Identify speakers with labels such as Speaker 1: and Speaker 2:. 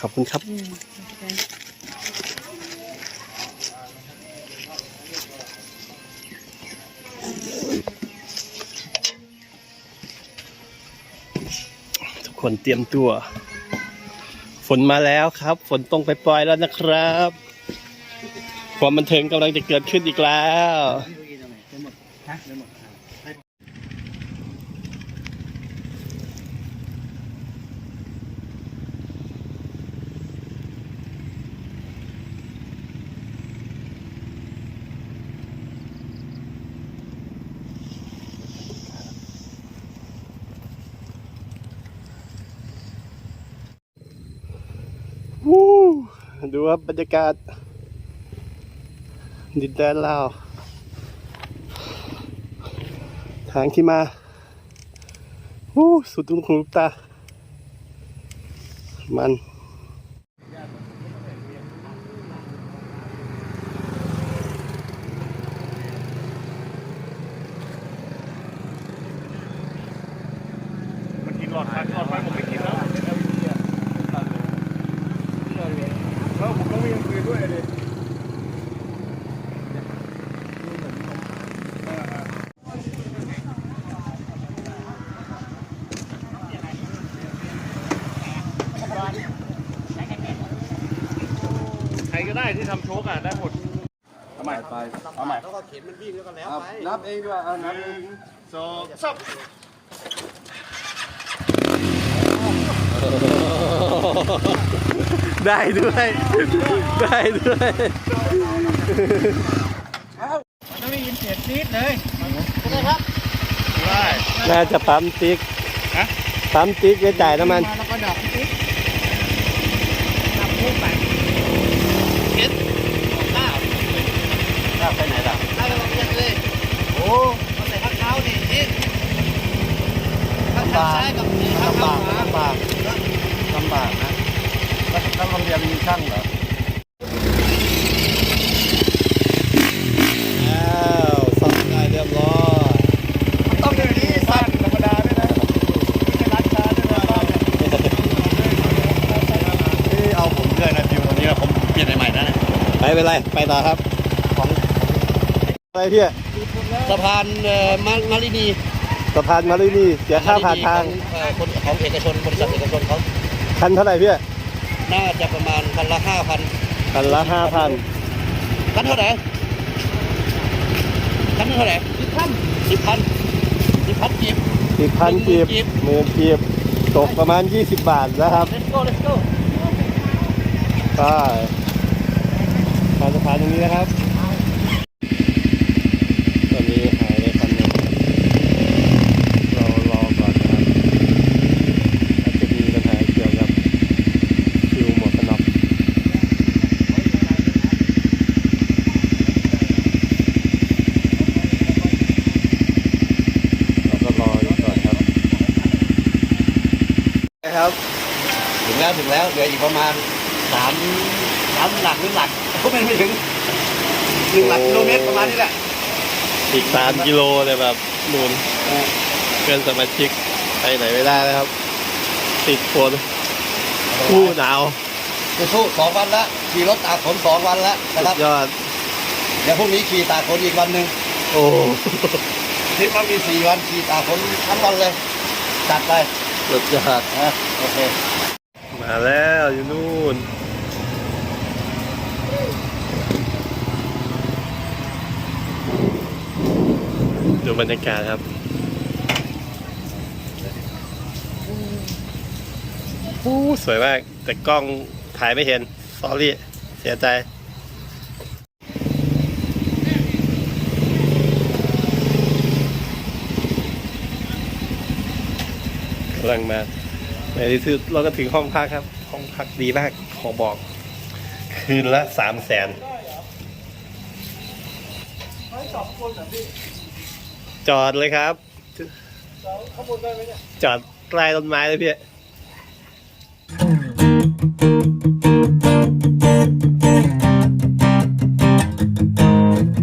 Speaker 1: ขอบคุณครับ
Speaker 2: อืม
Speaker 1: ทุกคนเตรียมตัว ฝนมาแล้วครับ ฝนตรงไปปล่อยๆแล้วนะครับ ความบันเทิงกำลังจะเกิดขึ้นอีกแล้ววู้ ดูครับบรรยากาศ ดินแดนลาว ทางที่มาวู้สุดตุ้งหูลูกตา มัน
Speaker 3: มันกินหลอดไฟหลอดไฟผมไม่กินแล้วแล้วผมก็วิ่งคืนด้วยเลยใครก็ ได้ที่ทำโชกอะได้หมดทำไมไปเอาใหม่
Speaker 4: นับเองดีกว่าเอา
Speaker 3: ห
Speaker 4: นับ
Speaker 3: นึ่งสองสาม
Speaker 1: ได้ด้วย ได้ด้วย
Speaker 3: ต้องได้ยินเสียงนิดเลยได้
Speaker 1: น่าจะปั๊มติ๊ก
Speaker 3: ฮะ
Speaker 1: ปั๊มติ๊กไว้จ่ายน้ำมัน
Speaker 3: แล้วก็ดับติ๊กดับพุ่งไปเก็ตข้าว
Speaker 1: ข้าวไปไหนล่ะ
Speaker 3: ข้าวไปลงเย็นเลย โอ้เอา ใส่ข้างเท้าดินี่ข้างเท้าซ้ายกับนี่ข้างเท้าขวา
Speaker 4: ลำบากลำบากนะแล้วแล้วโรงเรียนมีช่างเหรอ
Speaker 1: แล้วซ่อมได้เรียบร้อย
Speaker 3: ต้องอย่างนี้สั้นธรรมดาด้วยนะไม่ใช่ร้านค้าด้วยนะบ้านเนี่ย
Speaker 4: ที่เอาผมด้วยนะฟิววันนี้ผมเปลี่ยนใหม่ๆนะ
Speaker 1: ไปเป็นไร ไปต่อครับ
Speaker 4: ของอะ
Speaker 1: ไปพี่
Speaker 4: สะพานเอ่อมามารินี
Speaker 1: สะพานมาลีนี่เสียค่าผ่านทาง
Speaker 4: ของเอ่อคนของเอกชนบริษัทเอกชนเขา
Speaker 1: คันเท่าไหร่พี่
Speaker 4: น่าจะประมาณคันละห้าพัน
Speaker 1: คันละห้าพัน
Speaker 4: คันเท่าไหร่คันเท่าไหร่สิบพันสิบพันสิบพันกีบ
Speaker 1: สิบพันกีบ
Speaker 4: หมื่นกีบ
Speaker 1: หมื่นกีบตกประมาณ 20 บาทนะครับ
Speaker 4: let's go let's go
Speaker 1: ไปทางสะพานตรงนี้นะครับ ตอนนี้หายไปคันหนึงเรารอก่อนนะครับอาจจะมีปัญหาเกี่ยวกับคิวหมวกกันน็อกเราก็รออยู่ก่อนครับนะ ครับ
Speaker 4: ถึงแล้วถึงแล้วเหลืออีกประมาณสามสามหลักหรือหลักก็ไม่ไม่ถึงหนึ่งหลักกิโลเมตรประมาณนี้แหละ
Speaker 1: อีกสามกิโลเลยแบบนูนเกินสมาชิกไปไหนไม่ได้แล้วครับ ติดฝนคู่หนาว
Speaker 4: สู้ๆสองวันละขี่รถตากฝนสองวันละ
Speaker 1: สุ
Speaker 4: นะครับ
Speaker 1: ดยอด
Speaker 4: เดี๋ยวพรุ่งนี้ขี่ตากฝนอีกวันหนึ่ง
Speaker 1: โอ้
Speaker 4: ทริปมันมีสี่วันขี่ตากฝนทั้งวันเลยจัดไป
Speaker 1: สุดยอด
Speaker 4: นะโอเค
Speaker 1: มาแล้วอยู่นู่นดูบรรยากาศครับอู้สวยมาก แต่กล้องถ่ายไม่เห็น สอรี่ เสียใจ กำลังมาในที่สุดเราก็ถึงห้องพักครับ ห้องพักดีมาก ขอบอก คืนละสามแสนจอดเลยครับ จอดใกล้ต้นไม้เลยพี่